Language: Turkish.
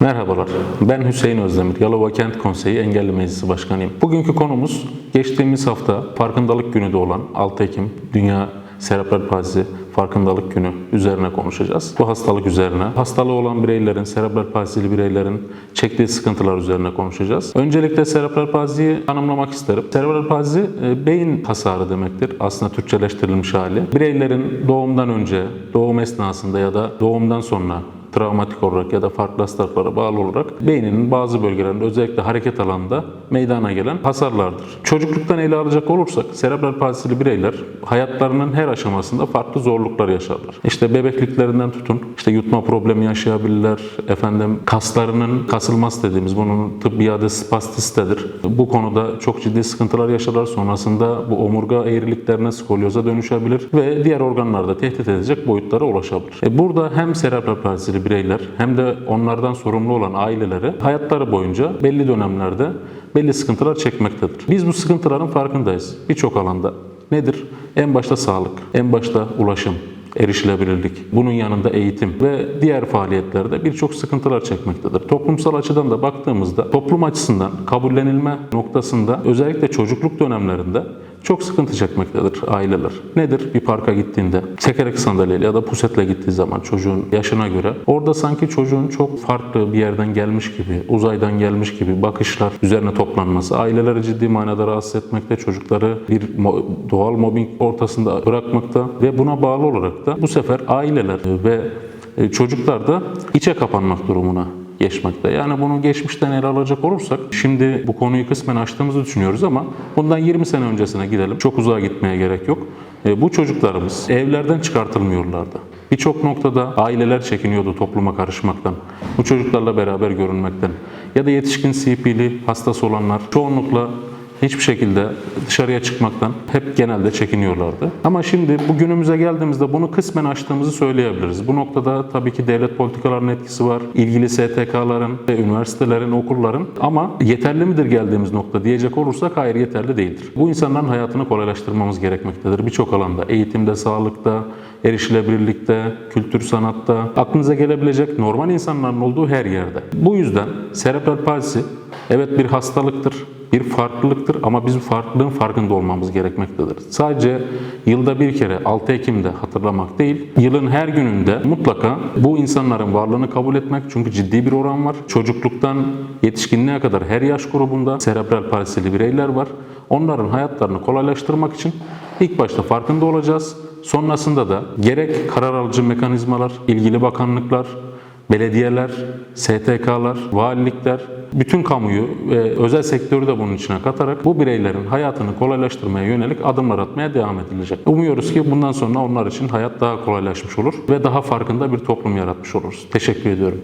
Merhabalar, ben Hüseyin Özdemir, Yalova Kent Konseyi Engelli Meclisi Başkanıyım. Bugünkü konumuz geçtiğimiz hafta farkındalık günü de olan 6 Ekim Dünya Serebral Palsi Farkındalık Günü üzerine konuşacağız. Bu hastalık üzerine, hastalığı olan bireylerin, serebral palsili bireylerin çektiği sıkıntılar üzerine konuşacağız. Öncelikle serebral palsiyi tanımlamak isterim. Serebral palsi e, beyin hasarı demektir. Aslında Türkçeleştirilmiş hali. Bireylerin doğumdan önce, doğum esnasında ya da doğumdan sonra travmatik olarak ya da farklı hastalıklara bağlı olarak beyninin bazı bölgelerinde özellikle hareket alanında meydana gelen hasarlardır. Çocukluktan ele alacak olursak serebral palsili bireyler hayatlarının her aşamasında farklı zorluklar yaşarlar. İşte bebekliklerinden tutun, işte yutma problemi yaşayabilirler, efendim kaslarının kasılması dediğimiz bunun tıbbi adı spastistedir. Bu konuda çok ciddi sıkıntılar yaşarlar. Sonrasında bu omurga eğriliklerine skolyoza dönüşebilir ve diğer organlarda tehdit edecek boyutlara ulaşabilir. E burada hem serebral palsili bireyler hem de onlardan sorumlu olan aileleri hayatları boyunca belli dönemlerde belli sıkıntılar çekmektedir. Biz bu sıkıntıların farkındayız birçok alanda. Nedir? En başta sağlık, en başta ulaşım, erişilebilirlik, bunun yanında eğitim ve diğer faaliyetlerde birçok sıkıntılar çekmektedir. Toplumsal açıdan da baktığımızda toplum açısından kabullenilme noktasında özellikle çocukluk dönemlerinde çok sıkıntı çekmektedir aileler. Nedir? Bir parka gittiğinde tekerlek sandalyeyle ya da pusetle gittiği zaman çocuğun yaşına göre orada sanki çocuğun çok farklı bir yerden gelmiş gibi, uzaydan gelmiş gibi bakışlar üzerine toplanması aileleri ciddi manada rahatsız etmekte, çocukları bir mo- doğal mobbing ortasında bırakmakta ve buna bağlı olarak da bu sefer aileler ve e, çocuklar da içe kapanmak durumuna geçmekte. Yani bunu geçmişten ele alacak olursak şimdi bu konuyu kısmen açtığımızı düşünüyoruz ama bundan 20 sene öncesine gidelim. Çok uzağa gitmeye gerek yok. E, bu çocuklarımız evlerden çıkartılmıyorlardı. Birçok noktada aileler çekiniyordu topluma karışmaktan. Bu çocuklarla beraber görünmekten. Ya da yetişkin CP'li hastası olanlar çoğunlukla hiçbir şekilde dışarıya çıkmaktan hep genelde çekiniyorlardı. Ama şimdi bu günümüze geldiğimizde bunu kısmen aştığımızı söyleyebiliriz. Bu noktada tabii ki devlet politikalarının etkisi var. İlgili STK'ların, ve üniversitelerin, okulların ama yeterli midir geldiğimiz nokta diyecek olursak hayır yeterli değildir. Bu insanların hayatını kolaylaştırmamız gerekmektedir birçok alanda. Eğitimde, sağlıkta, erişilebilirlikte, kültür sanatta, aklınıza gelebilecek normal insanların olduğu her yerde. Bu yüzden serebral palsi evet bir hastalıktır, bir farklılıktır ama biz bu farklılığın farkında olmamız gerekmektedir. Sadece yılda bir kere 6 Ekim'de hatırlamak değil, yılın her gününde mutlaka bu insanların varlığını kabul etmek çünkü ciddi bir oran var. Çocukluktan yetişkinliğe kadar her yaş grubunda serebral palsili bireyler var. Onların hayatlarını kolaylaştırmak için ilk başta farkında olacağız. Sonrasında da gerek karar alıcı mekanizmalar, ilgili bakanlıklar, belediyeler, STK'lar, valilikler, bütün kamuyu ve özel sektörü de bunun içine katarak bu bireylerin hayatını kolaylaştırmaya yönelik adımlar atmaya devam edilecek. Umuyoruz ki bundan sonra onlar için hayat daha kolaylaşmış olur ve daha farkında bir toplum yaratmış oluruz. Teşekkür ediyorum.